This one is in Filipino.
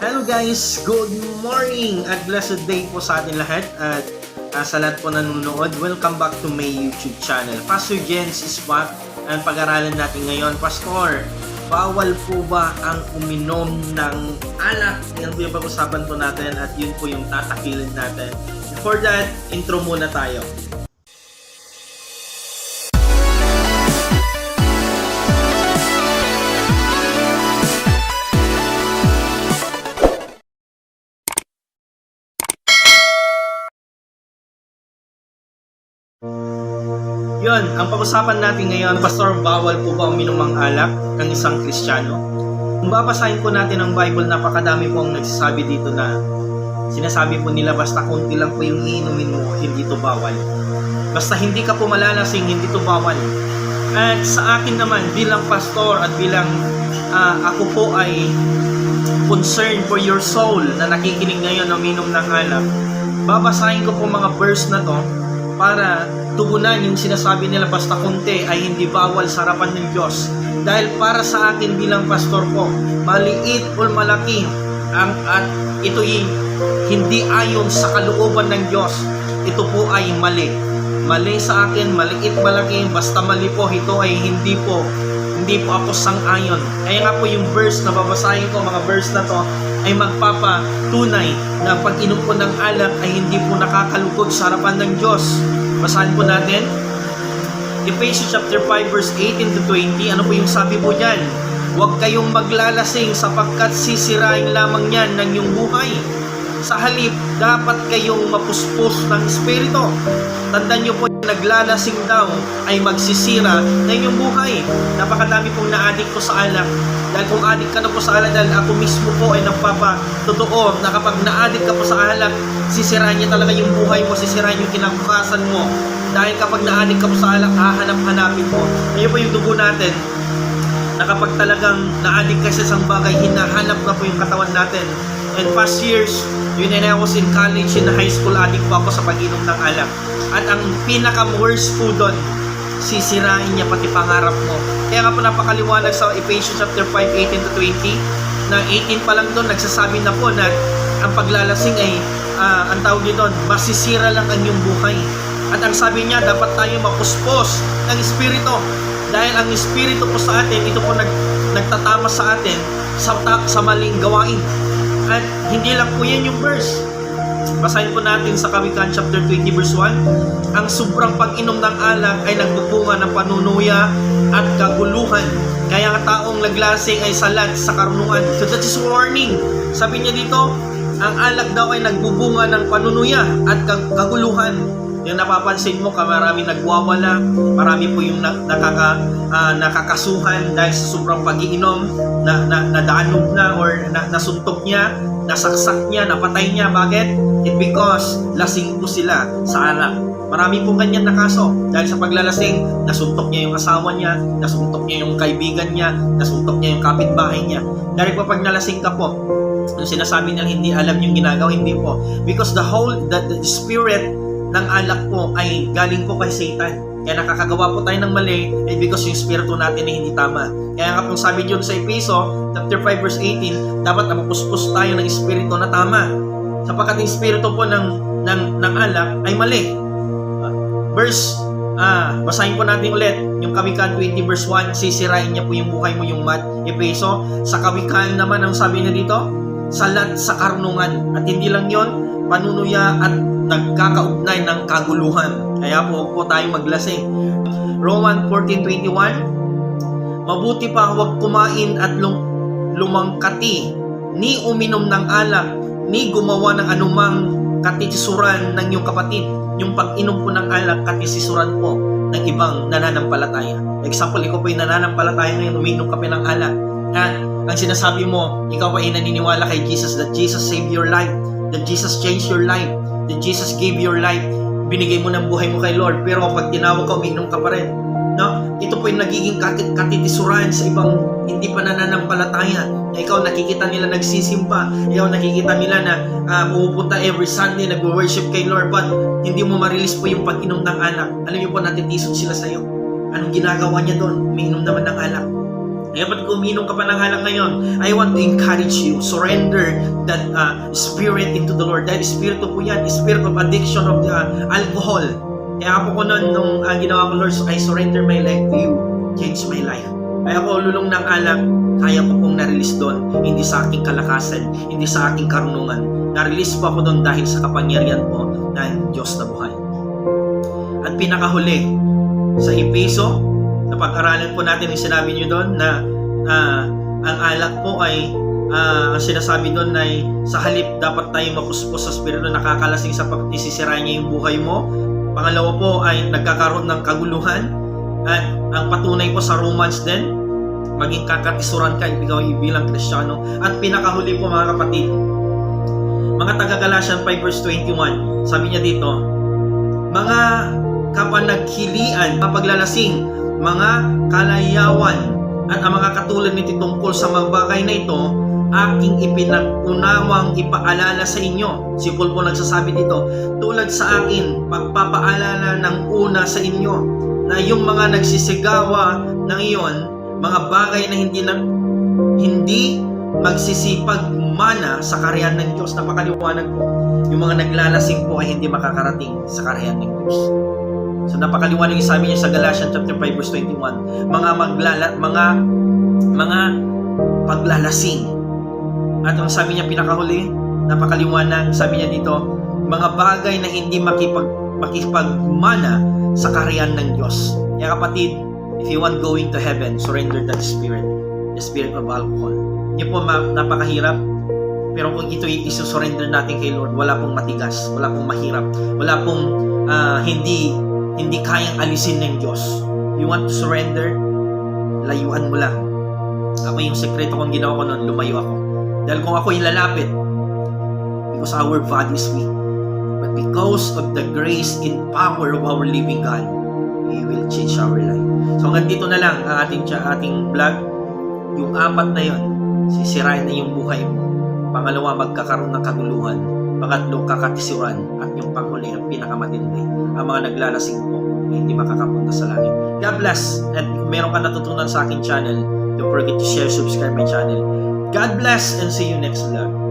Hello guys! Good morning at blessed day po sa atin lahat at uh, sa lahat po nanonood. Welcome back to my YouTube channel. Pastor Jens is back. Ang pag-aralan natin ngayon, Pastor, bawal po ba ang uminom ng alak? Yan po yung pag-usapan po natin at yun po yung tatakilin natin. Before that, intro muna tayo. Yun, ang pag-usapan natin ngayon, Pastor, bawal po ba uminom ng alak ng isang Kristiyano? Kung babasahin po natin ang Bible, napakadami po ang nagsasabi dito na sinasabi po nila basta konti lang po yung iinumin mo, hindi to bawal. Basta hindi ka po malalasing, hindi to bawal. At sa akin naman, bilang pastor at bilang ah, ako po ay concerned for your soul na nakikinig ngayon uminom ng alak, babasahin ko po mga verse na to para tugunan yung sinasabi nila basta konti ay hindi bawal sa harapan ng Diyos. Dahil para sa akin bilang pastor ko, maliit o malaki ang at ito'y hindi ayon sa kalooban ng Diyos. Ito po ay mali. Mali sa akin, maliit, malaki, basta mali po, ito ay hindi po hindi po ako sang-ayon. Kaya nga po yung verse na babasahin ko, mga verse na to, ay magpapatunay na pag inom po ng alak ay hindi po nakakalugod sa harapan ng Diyos. Basahin po natin. Ephesians chapter 5 verse 18 to 20. Ano po yung sabi po dyan? Huwag kayong maglalasing sapagkat sisirain lamang yan ng iyong buhay. Sa halip, dapat kayong mapuspos ng Espiritu. Tandaan nyo po, naglalasing daw ay magsisira ng inyong buhay. Napakadami pong na-addict po sa alak. Dahil kung addict ka na po sa alak, dahil ako mismo po ay nagpapatotoo na kapag na-addict ka po sa alak, sisirain niya talaga yung buhay mo, sisirain yung kinabukasan mo. Dahil kapag na-addict ka po sa alak, hahanap-hanapin mo. Ayun po yung dugo natin na kapag talagang na-addict ka sa isang bagay, hinahanap na po yung katawan natin. And past years, yun and I was in college, in high school, addict po ako sa pag-inom ng alak. At ang pinaka-worst po doon, sisirain niya pati pangarap mo. Kaya nga po napakaliwanag sa Ephesians chapter 5, 18 to 20, na 18 pa lang doon, nagsasabi na po na ang paglalasing ay, ah, ang tawag doon, masisira lang ang iyong buhay. At ang sabi niya, dapat tayo mapuspos ng Espiritu. Dahil ang Espiritu po sa atin, ito po nag, nagtatama sa atin sa, sa maling gawain. At hindi lang po yan yung verse. Basahin po natin sa Kawikaan chapter 20 verse 1. Ang sobrang pag-inom ng alak ay nagbubunga ng panunuya at kaguluhan. Kaya ang taong naglasing ay salat sa karunungan. So that is warning. Sabi niya dito, ang alak daw ay nagbubunga ng panunuya at kag- kaguluhan. Yung napapansin mo, marami nagwawala, marami po yung na, nakaka, ah, nakakasuhan dahil sa sobrang pag-iinom, na, na, nadanog na or na, nasuntok niya, nasaksak niya, napatay niya. Bakit? It because lasing po sila sa alak. Marami pong ganyan na kaso dahil sa paglalasing, nasuntok niya yung asawa niya, nasuntok niya yung kaibigan niya, nasuntok niya yung kapitbahay niya. Dahil po pag nalasing ka po, yung sinasabi nilang hindi alam yung ginagawa, hindi po. Because the whole, the, the spirit ng alak po ay galing po kay Satan. Kaya nakakagawa po tayo ng mali ay because yung spirito natin ay hindi tama. Kaya nga pong sabi diyon sa Episo, chapter 5 verse 18, dapat napupuspos tayo ng espiritu na tama. Sapagkat yung espiritu po ng, ng, ng alak ay mali. Verse, ah, basahin po natin ulit yung Kawikaan 20 verse 1, sisirain niya po yung buhay mo yung mat, Epeso. Sa Kawikaan naman, ang sabi niya dito, salat sa karunungan. At hindi lang yon panunuya at nagkakaugnay ng kaguluhan. Kaya po huwag po tayong maglasing. Roman 14.21 Mabuti pa huwag kumain at lum- lumangkati, ni uminom ng alak, ni gumawa ng anumang katisisuran ng iyong kapatid. Yung pag-inom po ng alak, katisisuran po ng ibang nananampalataya. Example, ikaw po yung nananampalataya ngayon, uminom ka pa ng alak. At ang sinasabi mo, ikaw ay naniniwala kay Jesus that Jesus saved your life, that Jesus changed your life, that Jesus gave your life, binigay mo ng buhay mo kay Lord, pero pag tinawag ka, uminom ka pa rin. No? Ito po yung nagiging katit katitisuran sa ibang hindi pa nananampalataya. Na ikaw nakikita nila nagsisimpa, ikaw nakikita nila na ah, pumupunta every Sunday, nag-worship kay Lord, but hindi mo ma-release po yung pag-inom ng alak. Alam niyo po, natitisod sila sa iyo. Anong ginagawa niya doon? Umiinom naman ng alak. Kaya ba't kuminom ka pa ng alak ngayon? I want to encourage you. Surrender that uh, spirit into the Lord. Dahil spirit po yan, spirit of addiction of the uh, alcohol. Kaya po ko nun, nung uh, ginawa ko, Lord, I surrender my life to you. Change my life. Kaya ako lulong ng alak, kaya ko pong na-release doon. Hindi sa aking kalakasan, hindi sa aking karunungan. Na-release po ako doon dahil sa kapangyarihan po ng Diyos na buhay. At pinakahuli, sa Epeso, napag-aralan po natin yung sinabi niyo doon na ah, ang alak po ay ah, ang sinasabi doon ay sa halip dapat tayo makuspos sa spirito nakakalasing sa pagkisisira niya yung buhay mo. Pangalawa po ay nagkakaroon ng kaguluhan at ang patunay po sa Romans din maging kakatisuran ka ikaw bilang Kristiyano at pinakahuli po mga kapatid mga taga Galatians 5 verse 21 sabi niya dito mga kapanaghilian, kapaglalasing, mga kalayawan, at ang mga katulad nito tungkol sa mga bagay na ito, aking ipinagunawang ipaalala sa inyo. Si Paul po nagsasabi dito, tulad sa akin, pagpapaalala ng una sa inyo, na yung mga nagsisigawa ng iyon, mga bagay na hindi na, hindi magsisipag mana sa karyan ng Diyos. Napakaliwanag po. Yung mga naglalasing po ay hindi makakarating sa karyan ng Diyos. So napakaliwanag yung sabi niya sa Galatians chapter 5 verse 21, mga maglala mga mga paglalasing. At ang sabi niya pinakahuli, napakaliwanag, sabi niya dito, mga bagay na hindi makipag makipagmana sa karyan ng Diyos. Kaya kapatid, if you want going to heaven, surrender that spirit, the spirit of alcohol. Hindi po ma- napakahirap, pero kung ito isusurrender natin kay Lord, wala pong matigas, wala pong mahirap, wala pong ah, hindi hindi kayang alisin ng Diyos. You want to surrender? Layuan mo lang. Ako yung sekreto kong ginawa ko noon, lumayo ako. Dahil kung ako ilalapit, because our body is weak, but because of the grace and power of our living God, He will change our life. So hanggang dito na lang ang ating, ating vlog. Yung apat na yon, sisirain na yung buhay mo. Pangalawa, magkakaroon ng kaguluhan. Pangatlo, kakatisuran. At yung panghuli, ang pinakamatindi, ang mga naglalasing po, na hindi makakapunta sa langit. God bless. At kung meron ka natutunan sa aking channel, don't forget to share, subscribe my channel. God bless and see you next vlog.